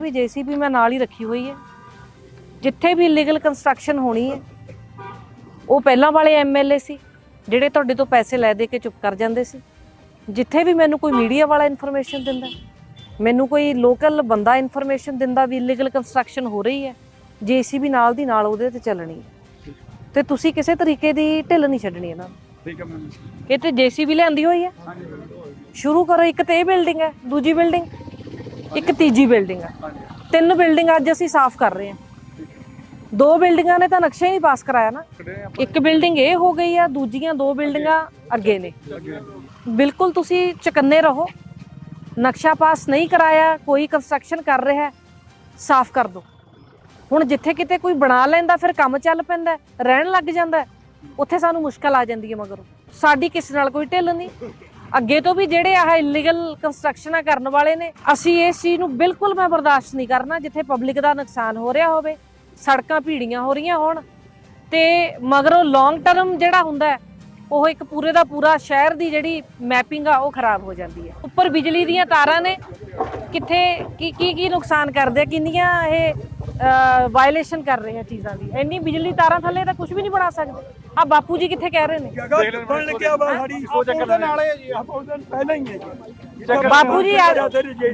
ਵੀ JCB ਮੈਂ ਨਾਲ ਹੀ ਰੱਖੀ ਹੋਈ ਹੈ। ਜਿੱਥੇ ਵੀ ਇਲੀਗਲ ਕੰਸਟਰਕਸ਼ਨ ਹੋਣੀ ਹੈ ਉਹ ਪਹਿਲਾਂ ਵਾਲੇ ਐਮਐਲਏ ਸੀ ਜਿਹੜੇ ਤੁਹਾਡੇ ਤੋਂ ਪੈਸੇ ਲੈ ਦੇ ਕੇ ਚੁੱਪ ਕਰ ਜਾਂਦੇ ਸੀ। ਜਿੱਥੇ ਵੀ ਮੈਨੂੰ ਕੋਈ ਮੀਡੀਆ ਵਾਲਾ ਇਨਫੋਰਮੇਸ਼ਨ ਦਿੰਦਾ ਮੈਨੂੰ ਕੋਈ ਲੋਕਲ ਬੰਦਾ ਇਨਫੋਰਮੇਸ਼ਨ ਦਿੰਦਾ ਵੀ ਇਲੀਗਲ ਕੰਸਟਰਕਸ਼ਨ ਹੋ ਰਹੀ ਹੈ ਜੀਸੀਬੀ ਨਾਲ ਦੀ ਨਾਲ ਉਹਦੇ ਤੇ ਚੱਲਣੀ ਹੈ। ਤੇ ਤੁਸੀਂ ਕਿਸੇ ਤਰੀਕੇ ਦੀ ਢਿੱਲ ਨਹੀਂ ਛੱਡਣੀ ਇਹਨਾਂ ਨੂੰ। ਠੀਕ ਹੈ ਮੈਮ। ਇਹ ਤੇ ਜੀਸੀਬੀ ਲਿਆਂਦੀ ਹੋਈ ਹੈ। ਹਾਂਜੀ ਸ਼ੁਰੂ ਕਰੋ ਇੱਕ ਤੇ ਇਹ ਬਿਲਡਿੰਗ ਹੈ ਦੂਜੀ ਬਿਲਡਿੰਗ ਇੱਕ ਤੀਜੀ ਬਿਲਡਿੰਗ ਹੈ ਤਿੰਨ ਬਿਲਡਿੰਗ ਅੱਜ ਅਸੀਂ ਸਾਫ਼ ਕਰ ਰਹੇ ਹਾਂ। ਦੋ ਬਿਲਡਿੰਗਾਂ ਨੇ ਤਾਂ ਨਕਸ਼ਾ ਹੀ ਨਹੀਂ ਪਾਸ ਕਰਾਇਆ ਨਾ। ਇੱਕ ਬਿਲਡਿੰਗ ਇਹ ਹੋ ਗਈ ਆ, ਦੂਜੀਆਂ ਦੋ ਬਿਲਡਿੰਗਾਂ ਅੱਗੇ ਨੇ। ਬਿਲਕੁਲ ਤੁਸੀਂ ਚਕੰਨੇ ਰਹੋ। ਨਕਸ਼ਾ ਪਾਸ ਨਹੀਂ ਕਰਾਇਆ, ਕੋਈ ਕੰਸਟਰਕਸ਼ਨ ਕਰ ਰਿਹਾ, ਸਾਫ਼ ਕਰ ਦਿਓ ਹੁਣ ਜਿੱਥੇ ਕਿਤੇ ਕੋਈ ਬਣਾ ਲੈਂਦਾ, ਫਿਰ ਕੰਮ ਚੱਲ ਪੈਂਦਾ, ਰਹਿਣ ਲੱਗ ਜਾਂਦਾ, ਉੱਥੇ ਸਾਨੂੰ ਮੁਸ਼ਕਲ ਆ ਜਾਂਦੀ ਹੈ ਮਗਰੋਂ। ਸਾਡੀ ਕਿਸੇ ਨਾਲ ਕੋਈ ਢਿੱਲ ਨਹੀਂ। ਅੱਗੇ ਤੋਂ ਵੀ ਜਿਹੜੇ ਆਹ ਇਲੀਗਲ ਕੰਸਟਰਕਸ਼ਨਾਂ ਕਰਨ ਵਾਲੇ ਨੇ, ਅਸੀਂ ਇਸ ਚੀਜ਼ ਨੂੰ ਬਿਲਕੁਲ ਮੈਂ ਬਰਦਾਸ਼ਤ ਨਹੀਂ ਕਰਨਾ ਜਿੱਥੇ ਪਬਲਿਕ ਦਾ ਨੁਕਸਾਨ ਹੋ ਰਿਹਾ ਹੋਵੇ, ਸੜਕਾਂ ਭੀੜੀਆਂ ਹੋ ਰਹੀਆਂ ਹੋਣ ਤੇ ਮਗਰੋਂ ਲੌਂਗ ਟਰਮ ਜਿਹੜਾ ਹੁੰਦਾ ਉਹ ਇੱਕ ਪੂਰੇ ਦਾ ਪੂਰਾ ਸ਼ਹਿਰ ਦੀ ਜਿਹੜੀ ਮੈਪਿੰਗ ਆ, ਉਹ ਖਰਾਬ ਹੋ ਜਾਂਦੀ ਹੈ। ਉੱਪਰ ਬਿਜਲੀ ਦੀਆਂ ਤਾਰਾਂ ਨੇ, ਕਿੱਥੇ, ਕੀ ਕੀ ਕੀ ਨੁਕਸਾਨ ਕਰਦੇ ਆ, ਕਿੰਨੀਆਂ ਇਹ ਵਾਇਲੇਸ਼ਨ ਕਰ ਰਹੇ ਆ ਚੀਜ਼ਾਂ ਦੀ। ਇੰਨੀ ਬਿਜਲੀ ਤਾਰਾਂ ਥੱਲੇ ਤਾਂ ਕੁਝ ਵੀ ਨਹੀਂ ਬਣਾ ਸਕਦੇ। ਆ ਬਾਪੂ ਜੀ ਕਿੱਥੇ ਕਹਿ ਰਹੇ ਨੇ? ਜਗ੍ਹਾ ਬਣ ਲੱਗਿਆ ਵਾ ਸਾਡੀ। ਸੋ ਚੱਕਰ ਉਹਦੇ ਨਾਲ ਹੈ ਜੀ ਆਪਾਂ ਉਹਦੇ ਪਹਿਲਾਂ ਹੀ ਹੈ ਜੀ। ਬਾਪੂ ਜੀ ਅੱਜ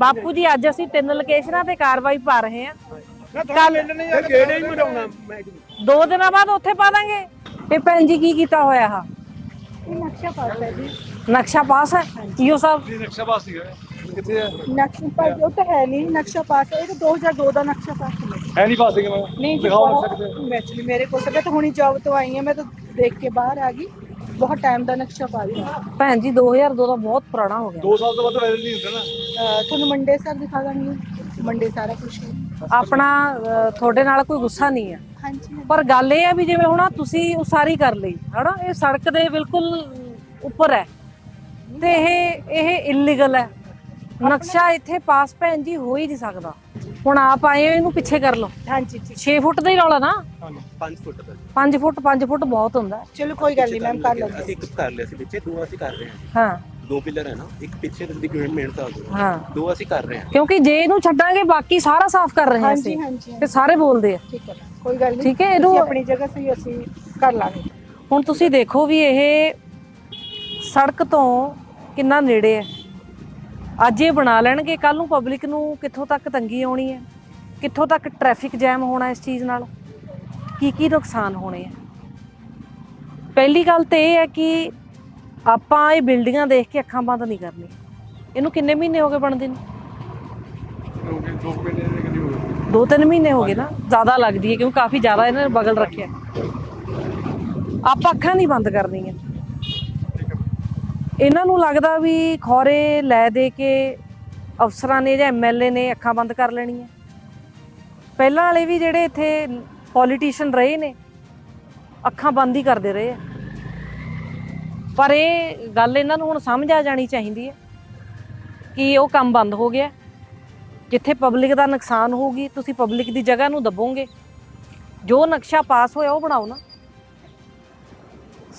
ਬਾਪੂ ਜੀ ਅੱਜ ਅਸੀਂ ਤਿੰਨ ਲੋਕੇਸ਼ਨਾਂ ਤੇ ਕਾਰਵਾਈ ਪਾ ਰਹੇ ਹਾਂ। ਕੱਲ ਲੈਣੇ ਆ ਗੇੜੇ ਹੀ ਮਰਾਉਣਾ ਮੈਂ ਦੋ ਦਿਨਾਂ ਬਾਅਦ ਉੱਥੇ ਪਾ ਦਾਂਗੇ। ਇਹ ਭੈਣ ਜੀ ਕੀ ਕੀਤਾ ਹੋਇਆ ਆ ਨਕਸ਼ਾ ਪਾਸ ਹੈ ਜੀ। ਨਕਸ਼ਾ ਪਾਸ ਹੈ? ਈਓ ਸਾਹਿਬ ਜੀ ਨਕਸ਼ਾ ਪਾਸ ਸੀਗਾ। ਕਿੱਥੇ ਹੈ? ਨਕਸ਼ਾ ਪਾਸ ਉਹ ਤਾਂ ਹੈ ਨਹੀਂ ਨਕਸ਼ਾ ਪਾਸ ਹੈ। ਇਹ ਤਾਂ 2002 ਦਾ ਨਕਸ਼ਾ ਪਾਸ ਹੈ ਹੈ ਨਹੀਂ ਪਾਸ ਸੀਗਾ ਮੈਂ। ਨਹੀਂ ਜੀ ਦਿਖਾਓ ਨਾ ਸਕਦੇ ਐਕਚੁਅਲੀ ਮੇਰੇ ਕੋਲ ਤਾਂ ਮੈਂ ਤਾਂ ਹੁਣੀ ਜੌਬ ਤੋਂ ਆਈ ਹਾਂ ਮੈਂ ਤਾਂ ਦੇਖ ਕੇ ਬਾਹਰ ਆ ਗਈ। ਬਹੁਤ ਟਾਈਮ ਦਾ ਨਕਸ਼ਾ ਪਾਸ ਹੈ ਭੈਣ ਜੀ 2002 ਦਾ ਬਹੁਤ ਪੁਰਾਣਾ ਹੋ ਗਿਆ। 2 ਸਾਲ ਤੋਂ ਵੱਧ ਵੈਲਿਡ ਨਹੀਂ ਹੁੰਦਾ ਨਾ। ਅਹ ਤੁਹਾਨੂੰ ਮੰਡੇ ਸਰ ਦਿਖਾ ਦਾਂਗੀ। ਮੰਡੇ ਸਾਰਾ ਕੁਝ ਆਪਣਾ ਅਹ, ਤੁਹਾਡੇ ਨਾਲ ਕੋਈ ਗੁੱਸਾ ਨਹੀਂ ਹੈ। ਹਾਂਜੀ ਪਰ ਗੱਲ ਇਹ ਹੈ ਵੀ ਜਿਵੇਂ ਹੁਣ ਆਹ ਤੁਸੀਂ ਉਸਾਰੀ ਕਰ ਲਈ ਹਨਾ? ਇਹ ਸੜਕ ਦੇ ਬਿਲਕੁਲ ਉੱਪਰ ਹੈ। ਤੇ ਇਹ ਇਹ ਇਲੀਗਲ ਹੈ। ਨਕਸ਼ਾ ਇੱਥੇ ਪਾਸ ਭੈਣ ਜੀ ਹੋ ਹੀ ਨਹੀਂ ਸਕਦਾ। ਹੁਣ ਆਪ ਆਏ ਹੋ ਇਹਨੂੰ ਪਿੱਛੇ ਕਰ ਲਓ। ਹਾਂਜੀ ਠੀਕ 6 ਫੁੱਟ ਦਾ ਹੀ ਰੌਲਾ ਨਾ। 5 ਫੁੱਟ ਦਾ। 5 ਫੁੱਟ 5 ਫੁੱਟ ਬਹੁਤ ਹੁੰਦਾ। ਹੈ। ਚਲੋ ਕੋਈ ਗੱਲ ਨਹੀਂ ਮੈਮ ਕਰ ਲਵਾਂਗੇ ਅਸੀਂ ਇੱਕ ਕਰ ਲਿਆ ਸੀ ਪਿੱਛੇ ਦੋ ਅਸੀਂ ਕਰ ਰਹੇ ਹਾਂ। ਹਾਂ। ਦੋ ਪਿਲਰ ਹੈ ਨਾ ਇੱਕ ਪਿੱਛੇ ਦੀ ਮਿਹਨਤ ਆ ਗਈ ਹਾਂ। ਦੋ ਅਸੀਂ ਕਰ ਰਹੇ ਹਾਂ। ਕਿਉਂਕਿ ਜੇ ਇਹਨੂੰ ਛੱਡਾਂਗੇ ਬਾਕੀ ਸਾਰਾ ਸਾਫ਼ ਕਰ ਰਹੇ ਹਾਂ ਹਾਂਜੀ ਅਸੀਂ ਹਾਂਜੀ। ਤੇ ਸਾਰੇ ਬੋਲਦੇ ਆ। ਠੀਕ ਹੈ ma'am, ਕੋਈ ਗੱਲ ਨਹੀਂ। ਠੀਕ ਹੈ, ਇਹਨੂੰ- ਆਪਣੀ ਜਗ੍ਹਾ ਸਹੀ ਅਸੀਂ ਕਰ ਲਾਂਗੇ। ਹੁਣ ਤੁਸੀਂ ਦੇਖੋ ਵੀ ਇਹ ਸੜਕ ਤੋਂ ਕਿੰਨਾ ਨੇੜੇ ਹੈ। ਅੱਜ ਇਹ ਬਣਾ ਲੈਣਗੇ ਕੱਲ ਨੂੰ ਪਬਲਿਕ ਨੂੰ ਕਿੱਥੋਂ ਤੱਕ ਤੰਗੀ ਆਉਣੀ ਹੈ? ਕਿੱਥੋਂ ਤੱਕ ਟ੍ਰੈਫਿਕ ਜੈਮ ਹੋਣਾ ਇਸ ਚੀਜ਼ ਨਾਲ? ਕੀ ਕੀ ਨੁਕਸਾਨ ਹੋਣੇ ਆ? ਪਹਿਲੀ ਗੱਲ ਤੇ ਇਹ ਹੈ ਕਿ ਆਪਾਂ ਇਹ ਬਿਲਡਿੰਗਾਂ ਦੇਖ ਕੇ ਅੱਖਾਂ ਬੰਦ ਨਹੀਂ ਕਰਨੀਆਂ। ਇਹਨੂੰ ਕਿੰਨੇ ਮਹੀਨੇ ਹੋ ਗਏ ਬਣਦੇ ਨੂੰ? ਦੋ ਤਿੰਨ ਮਹੀਨੇ ਹੋ ਗਏ ਨਾ। ਜ਼ਿਆਦਾ ਲੱਗਦੀ ਹੈ ਕਿਉਂਕਿ ਕਾਫੀ ਜ਼ਿਆਦਾ ਇਹਨਾਂ ਨੇ ਬਗਲ ਰੱਖਿਆ। ਆਪਾਂ ਅੱਖਾਂ ਨਹੀਂ ਬੰਦ ਕਰਨੀਆਂ। ਇਹਨਾਂ ਨੂੰ ਲੱਗਦਾ ਵੀ ਖੌਰੇ ਲੈ ਦੇ ਕੇ ਅਫਸਰਾਂ ਨੇ ਜਾਂ ਐਮਐਲਏ ਨੇ ਅੱਖਾਂ ਬੰਦ ਕਰ ਲੈਣੀਆਂ। ਪਹਿਲਾਂ ਵਾਲੇ ਵੀ ਜਿਹੜੇ ਇੱਥੇ ਪੋਲੀਟੀਸ਼ੀਅਨ ਰਹੇ ਨੇ, ਅੱਖਾਂ ਬੰਦ ਹੀ ਕਰਦੇ ਰਹੇ ਆ। ਪਰ ਇਹ ਗੱਲ ਇਹਨਾਂ ਨੂੰ ਹੁਣ ਸਮਝ ਆ ਜਾਣੀ ਚਾਹੀਦੀ ਹੈ ਕਿ ਉਹ ਕੰਮ ਬੰਦ ਹੋ ਗਿਆ। ਜਿੱਥੇ ਪਬਲਿਕ ਦਾ ਨੁਕਸਾਨ ਹੋਊਗੀ, ਤੁਸੀਂ ਪਬਲਿਕ ਦੀ ਜਗ੍ਹਾ ਨੂੰ ਦੱਬੋਗੇ। ਜੋ ਨਕਸ਼ਾ ਪਾਸ ਹੋਇਆ ਉਹ ਬਣਾਓ ਨਾ।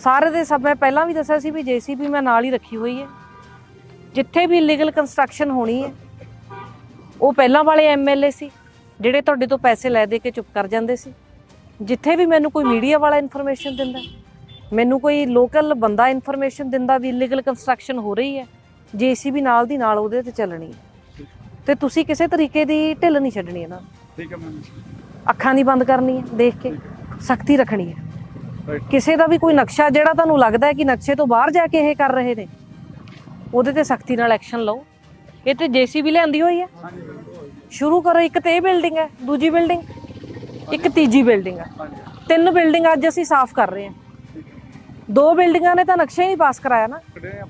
ਸਾਰੇ ਦੇ ਸਭ ਮੈਂ ਪਹਿਲਾਂ ਵੀ ਦੱਸਿਆ ਸੀ ਵੀ ਜੀਸੀਬੀ ਮੈਂ ਨਾਲ ਹੀ ਰੱਖੀ ਹੋਈ ਹੈ। ਜਿੱਥੇ ਵੀ ਇਲੀਗਲ ਕੰਸਟਰਕਸ਼ਨ ਹੋਣੀ ਹੈ ਉਹ ਪਹਿਲਾਂ ਵਾਲੇ ਐਮਐਲਏ ਸੀ ਜਿਹੜੇ ਤੁਹਾਡੇ ਤੋਂ ਪੈਸੇ ਲੈ ਦੇ ਕੇ ਚੁੱਪ ਕਰ ਜਾਂਦੇ ਸੀ। ਜਿੱਥੇ ਵੀ ਮੈਨੂੰ ਕੋਈ ਮੀਡੀਆ ਵਾਲਾ ਇਨਫੋਰਮੇਸ਼ਨ ਦਿੰਦਾ ਮੈਨੂੰ ਕੋਈ ਲੋਕਲ ਬੰਦਾ ਇਨਫੋਰਮੇਸ਼ਨ ਦਿੰਦਾ ਵੀ ਇਲੀਗਲ ਕੰਸਟਰਕਸ਼ਨ ਹੋ ਰਹੀ ਹੈ ਜੀਸੀਬੀ ਨਾਲ ਦੀ ਨਾਲ ਉਹਦੇ ਤੇ ਚੱਲਣੀ ਹੈ। ਤੇ ਤੁਸੀਂ ਕਿਸੇ ਤਰੀਕੇ ਦੀ ਢਿੱਲ ਨਹੀਂ ਛੱਡਣੀ ਇਹਨਾਂ ਨੂੰ। ਠੀਕ ਹੈ ਮੈਮ। ਅੱਖਾਂ ਨਹੀਂ ਬੰਦ ਕਰਨੀ ਹੈ ਦੇਖ ਕੇ ਸਖਤੀ ਰੱਖਣੀ ਹੈ. ਕਿਸੇ ਦਾ ਵੀ ਕੋਈ ਨਕਸ਼ਾ ਜਿਹੜਾ ਤੁਹਾਨੂੰ ਲੱਗਦਾ ਹੈ ਕਿ ਨਕਸ਼ੇ ਤੋਂ ਬਾਹਰ ਜਾ ਕੇ ਇਹ ਕਰ ਰਹੇ ਨੇ, ਉਹਦੇ ਤੇ ਸਖਤੀ ਨਾਲ ਐਕਸ਼ਨ ਲਓ। ਇਹ ਤੇ ਜੀਸੀਬੀ ਲਿਆਂਦੀ ਹੋਈ ਹੈ। ਸ਼ੁਰੂ ਕਰੋ, ਇੱਕ ਤੇ ਇਹ ਬਿਲਡਿੰਗ ਹੈ, ਦੂਜੀ ਬਿਲਡਿੰਗ ਇੱਕ ਤੀਜੀ ਬਿਲਡਿੰਗ ਹੈ। ਤਿੰਨ ਬਿਲਡਿੰਗ ਅੱਜ ਅਸੀਂ ਸਾਫ਼ ਕਰ ਰਹੇ ਹਾਂ। ਦੋ ਬਿਲਡਿੰਗਾਂ ਨੇ ਤਾਂ ਨਕਸ਼ਾ ਹੀ ਨਹੀਂ ਪਾਸ ਕਰਾਇਆ ਨਾ।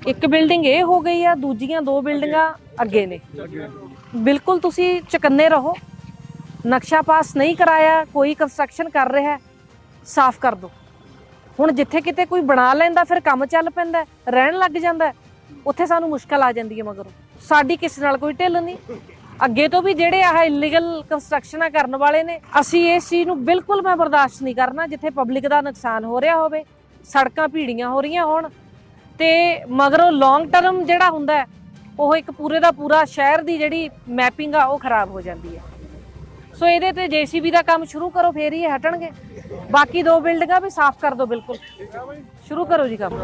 ਇੱਕ ਬਿਲਡਿੰਗ ਇਹ ਹੋ ਗਈ ਆ ਦੂਜੀਆਂ ਦੋ ਬਿਲਡਿੰਗਾਂ ਅੱਗੇ ਨੇ। ਬਿਲਕੁਲ ਤੁਸੀਂ ਚਕੰਨੇ ਰਹੋ। ਨਕਸ਼ਾ ਪਾਸ ਨਹੀਂ ਕਰਾਇਆ, ਕੋਈ ਕੰਸਟਰਕਸ਼ਨ ਕਰ ਰਿਹਾ ਸਾਫ਼ ਕਰ ਦਿਓ। ਹੁਣ ਜਿੱਥੇ ਕਿਤੇ ਕੋਈ ਬਣਾ ਲੈਂਦਾ, ਫਿਰ ਕੰਮ ਚੱਲ ਪੈਂਦਾ, ਰਹਿਣ ਲੱਗ ਜਾਂਦਾ। ਉੱਥੇ ਸਾਨੂੰ ਮੁਸ਼ਕਲ ਆ ਜਾਂਦੀ ਹੈ ਮਗਰੋਂ। ਸਾਡੀ ਕਿਸੇ ਨਾਲ ਕੋਈ ਢਿੱਲ ਨਹੀਂ। ਅੱਗੇ ਤੋਂ ਵੀ ਜਿਹੜੇ ਆਹ ਇਲੀਗਲ ਕੰਸਟਰਕਸ਼ਨਾਂ ਕਰਨ ਵਾਲੇ ਨੇ, ਅਸੀਂ ਇਸ ਚੀਜ਼ ਨੂੰ ਬਿਲਕੁਲ ਮੈਂ ਬਰਦਾਸ਼ਤ ਨਹੀਂ ਕਰਨਾ, ਜਿੱਥੇ ਪਬਲਿਕ ਦਾ ਨੁਕਸਾਨ ਹੋ ਰਿਹਾ ਹੋਵੇ, ਸੜਕਾਂ ਭੀੜੀਆਂ ਹੋ ਰਹੀਆਂ ਹੋਣ। ਤੇ ਮਗਰੋਂ ਲੌਂਗ ਟਰਮ ਜਿਹੜਾ ਹੁੰਦਾ, ਉਹ ਇੱਕ ਪੂਰੇ ਦਾ ਪੂਰਾ ਸ਼ਹਿਰ ਦੀ ਜਿਹੜੀ ਮੈਪਿੰਗ ਆ, ਉਹ ਖਰਾਬ ਹੋ ਜਾਂਦੀ ਹੈ। ਸੋ ਇਹਦੇ ਤੇ ਜੀਸੀਬੀ ਦਾ ਕੰਮ ਸ਼ੁਰੂ ਕਰੋ ਫੇਰ ਹੀ ਇਹ ਹਟਣਗੇ। ਬਾਕੀ ਦੋ ਬਿਲਡਿੰਗਾਂ ਵੀ ਸਾਫ਼ ਕਰ ਦਿਓ ਬਿਲਕੁਲ। ਸ਼ੁਰੂ ਕਰੋ ਜੀ ਕੰਮ।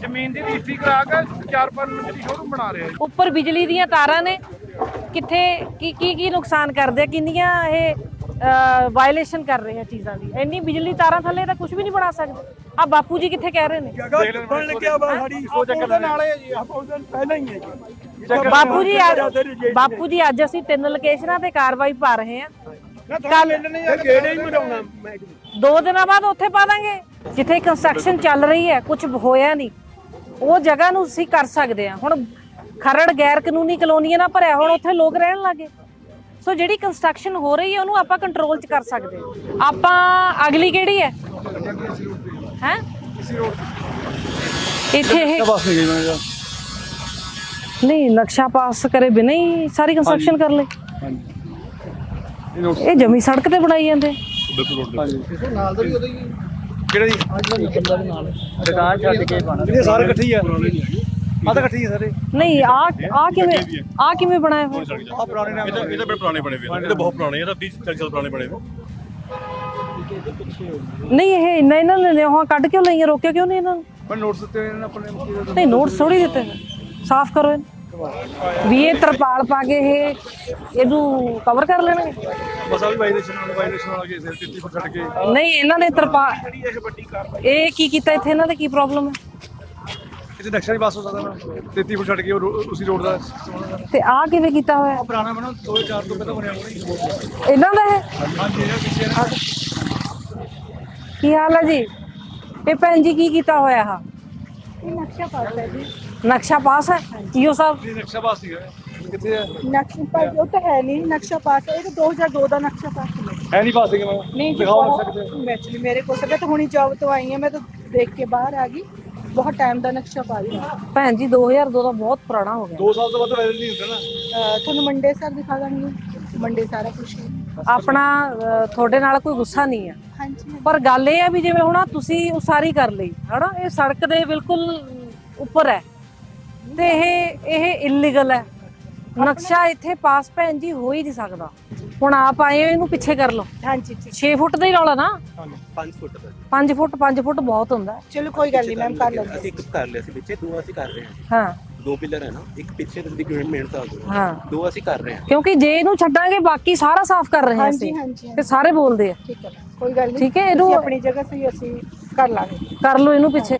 ਜ਼ਮੀਨ ਦੀ ਰਜਿਸਟਰੀ ਕਰਾ ਕੇ 4-5 ਮਿੰਟ ਦੀ ਸ਼ੋਰੂਮ ਬਣਾ ਰਿਹਾ ਉੱਪਰ ਬਿਜਲੀ ਦੀਆਂ ਤਾਰਾਂ ਨੇ। ਕਿੱਥੇ ਕੀ ਕੀ ਕੀ ਨੁਕਸਾਨ ਕਰਦੇ ਆ? ਕਿੰਨੀਆਂ ਇਹ ਵਾਇਲੇਸ਼ਨ ਕਰ ਰਹੇ ਆ ਚੀਜ਼ਾਂ ਦੀ? ਇੰਨੀ ਬਿਜਲੀ ਤਾਰਾਂ ਥੱਲੇ ਤਾਂ ਕੁਝ ਵੀ ਨਹੀਂ ਬਣਾ ਸਕਦੇ। ਆ ਬਾਪੂ ਜੀ ਕਿੱਥੇ ਕਹਿ ਰਹੇ ਨੇ? ਬਣ ਲੱਗਿਆ ਵਾ ਸਾਡੀ। ਸੋਚ ਉਹਦੇ ਨਾਲ ਹੈ ਜੀ ਆਪਾਂ ਉਹਦੇ ਪਹਿਲਾਂ ਹੀ ਹੈ ਜੀ ਬਾਪੂ ਜੀ ਅੱਜ ਬਾਪੂ ਜੀ ਅੱਜ ਅਸੀਂ ਤਿੰਨ ਲੋਕੇਸ਼ਨਾਂ ਤੇ ਕਾਰਵਾਈ ਪਾ ਰਹੇ ਹਾਂ। ਕੱਲ ਗੇੜੇ ਹੀ ਮਰਾਉਣਾ? ਦੋ ਦਿਨਾਂ ਬਾਅਦ ਉੱਥੇ ਪਾ ਦਾਂਗੇ ਜਿੱਥੇ ਕੰਸਟਰਕਸ਼ਨ ਚੱਲ ਰਹੀ ਹੈ ਕੁਝ ਹੋਇਆ ਨਹੀਂ। ਉਹ ਜਗ੍ਹਾ ਨੂੰ ਅਸੀਂ ਕਰ ਸਕਦੇ ਹਾਂ। ਹੁਣ ਖਰੜ ਗੈਰ ਕਾਨੂੰਨੀ ਕਲੋਨੀਆਂ ਨਾਲ ਭਰਿਆ ਹੁਣ ਉੱਥੇ ਲੋਕ ਰਹਿਣ ਲੱਗੇ। ਸੋ ਜਿਹੜੀ ਕੰਸਟਰਕਸ਼ਨ ਹੋ ਰਹੀ ਹੈ ਉਹਨੂੰ ਆਪਾਂ ਕੰਟਰੋਲ 'ਚ ਕਰ ਸਕਦੇ ਆਪਾਂ ਅਗਲੀ ਕਿਹੜੀ ਹੈ? ਹੈ? ਇੱਥੇ ਇਹ ਬਸ ਗਈ ਮੈਂ ਨਹੀਂ ਨਕਸ਼ਾ ਪਾਸ ਕਰੇ ਬਿਨਾਂ ਹੀ ਸਾਰੀ ਕੰਸਟਰਕਸ਼ਨ ਕਰ ਲੈ ਇਹ ਜਮੀ ਸੜਕ ਤੇ ਬਣਾਈ ਜਾਂਦੇ। ਨਾਲ ਦਾ ਵੀ ਉਹਦਾ ਹੀ। ਕਿਹੜਾ ਜੀ? ਦੁਕਾਨ ਛੱਡ ਕੇ ਪਾਣਾ ਇਹ ਸਾਰੇ ਇਕੱਠੇ ਹੀ ਆ। ਆ ਤਾਂ ਇਕੱਠੇ ਹੀ ਆ ਸਾਰੇ। ਨਹੀਂ ਆ ਆ ਕਿਵੇਂ ਆ। ਕਿਵੇਂ ਬਣਾਇਆ ਹੋਇਆ? ਆ ਪੁਰਾਣੇ ਨਾਮ ਇਹ ਤਾਂ ਇਹ ਤਾਂ ਬੜੇ ਪੁਰਾਣੇ ਬਣੇ ਹੋਏ ਆ। ਇਹ ਤਾਂ ਬਹੁਤ ਪੁਰਾਣੇ ਆ, ਇਹ ਤਾਂ 30 40 ਸਾਲ ਪੁਰਾਣੇ ਬਣੇ ਹੋਏ। ਨਹੀਂ ਇਹ ਇੰਨਾ ਇਹਨਾਂ ਨੇ ਨਿਹੋਆਂ ਕੱਢ ਕਿਉਂ ਲਈਆਂ? ਰੋਕਿਆ ਕਿਉਂ ਨਹੀਂ ਇਹਨਾਂ ਨੂੰ? ਪਰ ਨੋਟਸ ਦਿੱਤੇ ਹੋਏ ਨੇ ਆਪਣੇ ਨਹੀਂ ਨੋਟਸ ਥੋੜੀ ਦਿੱਤੇ ਨੇ। ਸਾਫ਼ ਕਰੋ ਇਹਨੂੰ। ਵੀ ਇਹ ਤਰਪਾਲ ਪਾ ਕੇ ਇਹ ਇਹਨੂੰ ਕਵਰ ਕਰ ਲੈਣਗੇ? ਬਸ ਆ ਵੀ ਵਾਇਲੇਸ਼ਨ ਨਾਲ ਵਾਇਲੇਸ਼ਨ ਵਾਲਾ ਕੇਸ 33 ਫੁੱਟ ਛੱਡ ਕੇ। ਨਹੀਂ ਇਹਨਾਂ ਨੇ ਤਰਪਾਲ ਇਹ ਕੀ ਕੀਤਾ ਇੱਥੇ? ਇਹਨਾਂ ਦਾ ਕੀ ਪ੍ਰੋਬਲਮ ਹੈ? ਇੱਥੇ ਨਕਸ਼ਾ ਨਹੀਂ ਪਾਸ ਹੋ ਸਕਦਾ ਨਾ। 33 ਫੁੱਟ ਛੱਡ ਕੇ ਉਹ ਉਸੇ ਰੋਡ ਦਾ ਤੇ ਆ ਕਿਵੇਂ ਕੀਤਾ ਹੋਇਆ? ਪੁਰਾਣਾ ਬਣਾ 2004 ਤੋਂ ਪਹਿਲਾਂ ਬਣਿਆ ਹੋਣਾ ਇਹਨਾਂ ਦਾ ਹੈ ਹਾਂਜੀ ਇਹਦਾ ਪਿੱਛੇ ਨਾ ਕੀ ਹਾਲ ਹੈ ਜੀ? ਇਹ ਭੈਣ ਜੀ ਕੀ ਕੀਤਾ ਹੋਇਆ ਆ ਇਹ ਨਕਸ਼ਾ ਪਾਸ ਹੈ ਜੀ। ਨਕਸ਼ਾ ਪਾਸ ਹੈ? ਈਓ ਸਾਹਿਬ ਇਹ ਨਕਸ਼ਾ ਪਾਸ ਸੀਗਾ ਕਿੱਥੇ ਹੈ? ਨਕਸ਼ਾ ਪਾਸ ਉਹ ਤਾਂ ਹੈ ਨਹੀਂ ਨਕਸ਼ਾ ਪਾਸ ਹੈ। ਇਹ ਤਾਂ 2002 ਦਾ ਨਕਸ਼ਾ ਪਾਸ ਹੈ। ਹੈ ਨਹੀਂ ਪਾਸ ਸੀਗਾ ਮੈਂ। ਨਹੀਂ ਜੀ ਦਿਖਾਓ ਨਕਸ਼ਾ ਕਿੱਥੇ ਐਕਚੁਅਲੀ ਮੇਰੇ ਕੋਲ। ਤਾਂ ਮੈਂ ਤਾਂ ਹੁਣੀ ਜੌਬ ਤੋਂ ਆਈ ਹਾਂ ਮੈਂ ਤਾਂ ਦੇਖ ਕੇ ਬਾਹਰ ਆ ਗਈ। ਬਹੁਤ ਟਾਈਮ ਦਾ ਨਕਸ਼ਾ ਪਾ ਰਹੀ ਹਾਂ। ਭੈਣ ਜੀ 2002 ਦਾ ਬਹੁਤ ਪੁਰਾਣਾ ਹੋ ਗਿਆ। 2 ਸਾਲ ਤੋਂ ਵੱਧ ਵਾਇਰਲ ਨਹੀਂ ਹੁੰਦਾ ਨਾ। ਅਹ ਤੁਹਾਨੂੰ ਮੰਡੇ ਸਰ ਦਿਖਾ ਦਾਂਗੀ। ਮੰਡੇ ਸਾਰਾ ਕੁਝ ਆਪਣਾ ਤੁਹਾਡੇ ਨਾਲ ਕੋਈ ਗੁੱਸਾ ਨਹੀਂ ਹੈ। ਪਰ ਗੱਲ ਇਹ ਹੈ ਵੀ ਜਿਵੇਂ ਹੁਣ ਆਹ ਤੁਸੀਂ ਉਸਾਰੀ ਕਰ ਲਈ ਹਨਾ? ਇਹ ਸੜਕ ਦੇ ਬਿਲਕੁਲ ਉੱਪਰ ਹੈ। ਤੇ ਇਹ ਇਹ ਇਲੀਗਲ ਹੈ। ਨਕਸ਼ਾ ਇੱਥੇ ਪਾਸ ਭੈਣ ਜੀ ਹੋ ਹੀ ਨਹੀਂ ਸਕਦਾ। ਹੁਣ ਆਪ ਆਏ ਹੋ ਇਹਨੂੰ ਪਿੱਛੇ ਕਰ ਲਓ। ਹਾਂਜੀ ਠੀਕ। 6 ਫੁੱਟ ਦਾ ਹੀ ਰੌਲਾ ਨਾ? 5 ਫੁੱਟ ਦਾ ਜੀ। 5 ਫੁੱਟ 5 ਫੁੱਟ ਬਹੁਤ ਹੁੰਦਾ ਹੈ। ਚਲੋ ਕੋਈ ਗੱਲ ਨਹੀਂ ਮੈਮ ਕਰ ਲਵਾਂਗੇ ਅਸੀਂ ਇੱਕ ਕਰ ਲਿਆ ਸੀ ਪਿੱਛੇ ਦੋ ਅਸੀਂ ਕਰ ਰਹੇ ਹਾਂ। ਹਾਂ। ਦੋ ਪਿਲਰ ਹੈ ਨਾ ਇੱਕ ਪਿੱਛੇ ਦੀ ਮਿਹਨਤ ਆ ਗਈ ਹਾਂ। ਦੋ ਅਸੀਂ ਕਰ ਰਹੇ ਹਾਂ। ਕਿਉਂਕਿ ਜੇ ਇਹਨੂੰ ਛੱਡਾਂਗੇ ਬਾਕੀ ਸਾਰਾ ਸਾਫ਼ ਕਰ ਰਹੇ ਹਾਂ ਹਾਂਜੀ ਅਸੀਂ ਹਾਂਜੀ। ਤੇ ਸਾਰੇ ਬੋਲਦੇ ਆ। ਠੀਕ ਹੈ। ਕੋਈ ਗੱਲ ਨਹੀਂ ਠੀਕ ਹੈ, ਇਹਨੂੰ- ਆਪਣੀ ਜਗ੍ਹਾ ਸਹੀ ਅਸੀਂ ਕਰ ਲਾਂਗੇ। ਕਰ ਲਓ ਇਹਨੂੰ ਪਿੱਛੇ।